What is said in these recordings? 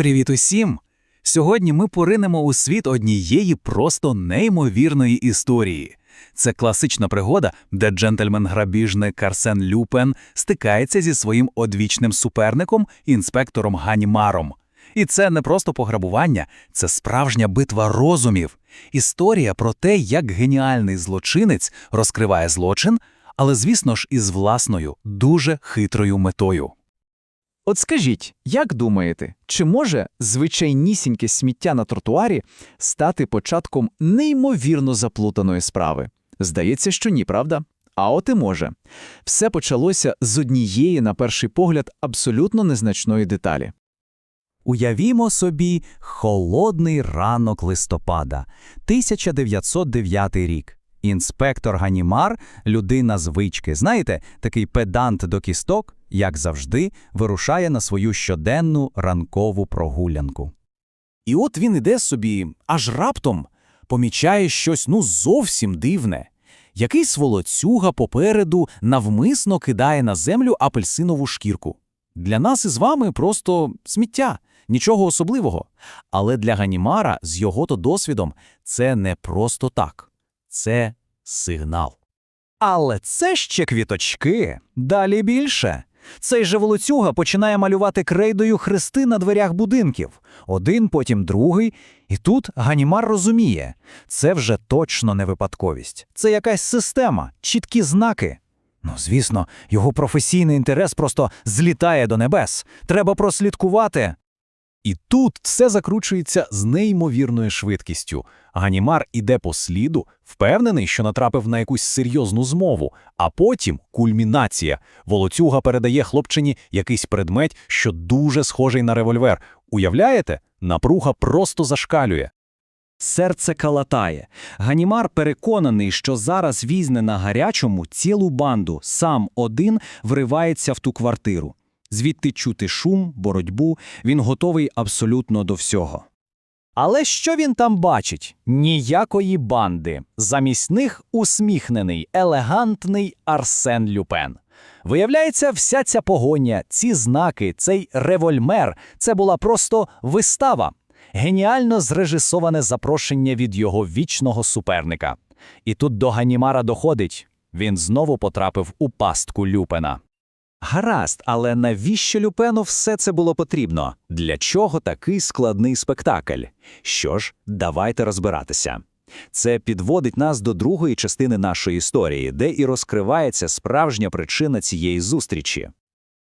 Привіт усім! Сьогодні ми поринемо у світ однієї просто неймовірної історії. Це класична пригода, де джентльмен-грабіжник Арсен Люпен стикається зі своїм одвічним суперником, інспектором Ганімаром. І це не просто пограбування, це справжня битва розумів. Історія про те, як геніальний злочинець розкриває злочин, але, звісно ж, із власною, дуже хитрою метою. От скажіть, як думаєте, чи може звичайнісіньке сміття на тротуарі стати початком неймовірно заплутаної справи? Здається, що ні, правда? А от і може. Все почалося з однієї, на перший погляд, абсолютно незначної деталі. Уявімо собі холодний ранок листопада, 1909 рік. Інспектор Ганімар, людина звички, знаєте, такий педант до кісток, як завжди, вирушає на свою щоденну ранкову прогулянку. І от він іде собі, аж раптом помічає щось ну зовсім дивне. Якийсь волоцюга попереду навмисно кидає на землю апельсинову шкірку. Для нас із вами просто сміття, нічого особливого. Але для Ганімара з його-то досвідом це не просто так. Це сигнал. Але це ще квіточки. Далі більше. Цей же волоцюга починає малювати крейдою хрести на дверях будинків. Один, потім другий. І тут Ганімар розуміє, це вже точно не випадковість. Це якась система, чіткі знаки. Ну, звісно, його професійний інтерес просто злітає до небес. Треба прослідкувати. І тут все закручується з неймовірною швидкістю. Ганімар іде по сліду, впевнений, що натрапив на якусь серйозну змову, а потім кульмінація. Волоцюга передає хлопчині якийсь предмет, що дуже схожий на револьвер. Уявляєте? Напруга просто зашкалює. Серце калатає. Ганімар переконаний, що зараз візьме на гарячому цілу банду, сам один вривається в ту квартиру. Звідти чути шум, боротьбу, він готовий абсолютно до всього. Але що він там бачить? Ніякої банди. Замість них усміхнений, елегантний Арсен Люпен. Виявляється, вся ця погоня, ці знаки, цей револьмер це була просто вистава, геніально зрежисоване запрошення від його вічного суперника. І тут до Ганімара доходить він знову потрапив у пастку Люпена. Гаразд, але навіщо Люпену все це було потрібно? Для чого такий складний спектакль? Що ж, давайте розбиратися. Це підводить нас до другої частини нашої історії, де і розкривається справжня причина цієї зустрічі.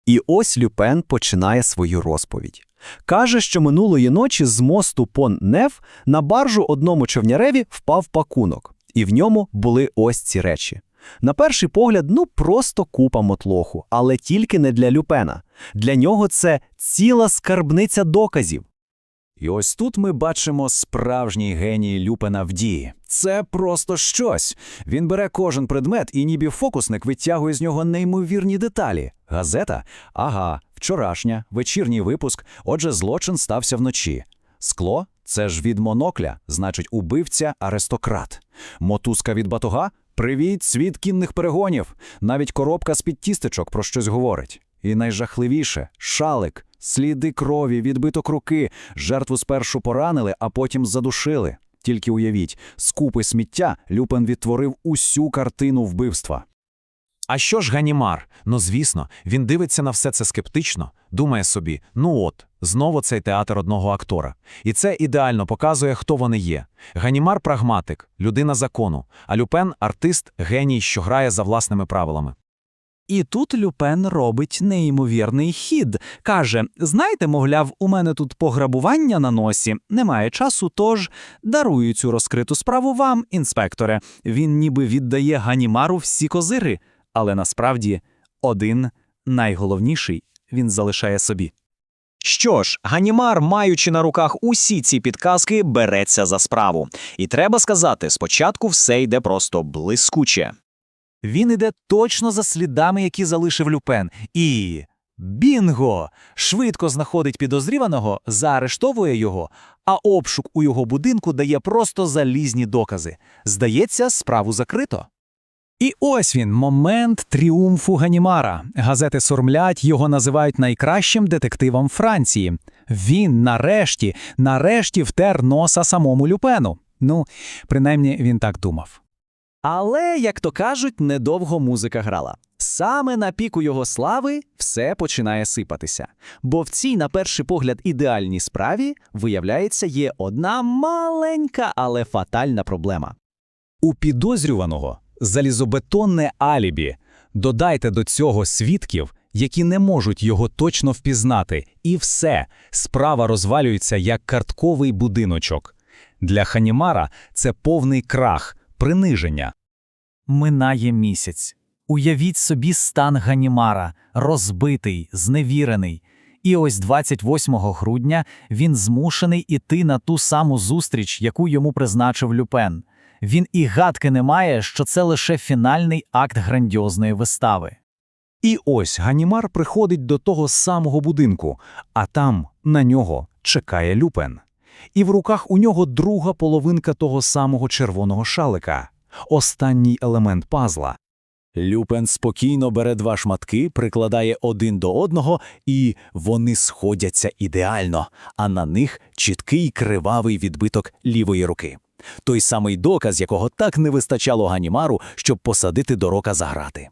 І ось Люпен починає свою розповідь. Каже, що минулої ночі з мосту Пон-Нев на баржу одному човняреві впав пакунок, і в ньому були ось ці речі. На перший погляд, ну просто купа мотлоху, але тільки не для Люпена. Для нього це ціла скарбниця доказів. І ось тут ми бачимо справжній геній Люпена в дії. Це просто щось. Він бере кожен предмет і ніби фокусник витягує з нього неймовірні деталі. Газета? Ага, вчорашня, вечірній випуск, отже, злочин стався вночі. Скло? Це ж від монокля, значить, убивця аристократ. Мотузка від батога? Привіт, світ кінних перегонів. Навіть коробка з-під тістечок про щось говорить. І найжахливіше шалик, сліди крові, відбиток руки, жертву спершу поранили, а потім задушили. Тільки уявіть, з купи сміття Люпен відтворив усю картину вбивства. А що ж Ганімар? Ну звісно, він дивиться на все це скептично, думає собі: ну от, знову цей театр одного актора. І це ідеально показує, хто вони є. Ганімар прагматик, людина закону, а Люпен артист, геній, що грає за власними правилами. І тут Люпен робить неймовірний хід. Каже: знаєте, мовляв, у мене тут пограбування на носі, немає часу, тож дарую цю розкриту справу вам, інспекторе. Він ніби віддає Ганімару всі козири, але насправді один найголовніший він залишає собі. Що ж, Ганімар, маючи на руках усі ці підказки, береться за справу. І треба сказати, спочатку все йде просто блискуче. Він іде точно за слідами, які залишив Люпен, і. Бінго! Швидко знаходить підозріваного, заарештовує його, а обшук у його будинку дає просто залізні докази. Здається, справу закрито. І ось він, момент тріумфу Ганімара. Газети сурмлять, його називають найкращим детективом Франції. Він нарешті, нарешті втер носа самому Люпену. Ну, принаймні він так думав. Але, як то кажуть, недовго музика грала. Саме на піку його слави все починає сипатися. Бо в цій, на перший погляд, ідеальній справі, виявляється, є одна маленька, але фатальна проблема. У підозрюваного залізобетонне алібі. Додайте до цього свідків, які не можуть його точно впізнати, і все, справа розвалюється як картковий будиночок. Для Ханімара це повний крах, приниження. Минає місяць. Уявіть собі стан Ганімара, розбитий, зневірений. І ось 28 грудня він змушений іти на ту саму зустріч, яку йому призначив Люпен. Він і гадки не має, що це лише фінальний акт грандіозної вистави. І ось Ганімар приходить до того самого будинку, а там на нього чекає Люпен. І в руках у нього друга половинка того самого червоного шалика, останній елемент пазла. Люпен спокійно бере два шматки, прикладає один до одного, і вони сходяться ідеально, а на них чіткий кривавий відбиток лівої руки. Той самий доказ, якого так не вистачало Ганімару, щоб посадити до рока за грати.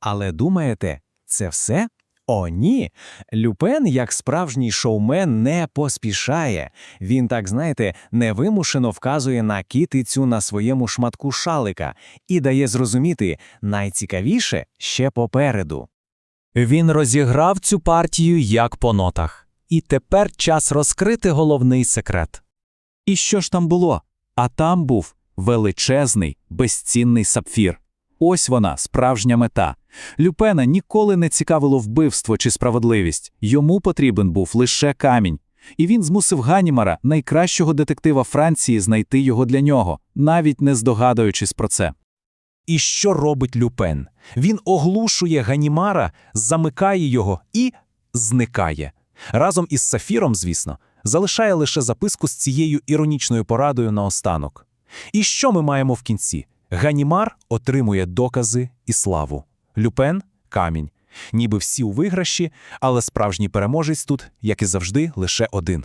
Але думаєте, це все? О, ні. Люпен, як справжній шоумен, не поспішає. Він, так знаєте, невимушено вказує на китицю на своєму шматку шалика і дає зрозуміти, найцікавіше ще попереду. Він розіграв цю партію як по нотах. І тепер час розкрити головний секрет. І що ж там було? А там був величезний, безцінний сапфір. Ось вона, справжня мета. Люпена ніколи не цікавило вбивство чи справедливість. Йому потрібен був лише камінь. І він змусив Ганімара, найкращого детектива Франції, знайти його для нього, навіть не здогадуючись про це. І що робить Люпен? Він оглушує Ганімара, замикає його і зникає. Разом із Сафіром, звісно, залишає лише записку з цією іронічною порадою наостанок. І що ми маємо в кінці? Ганімар отримує докази і славу. Люпен камінь. Ніби всі у виграші, але справжній переможець тут, як і завжди, лише один.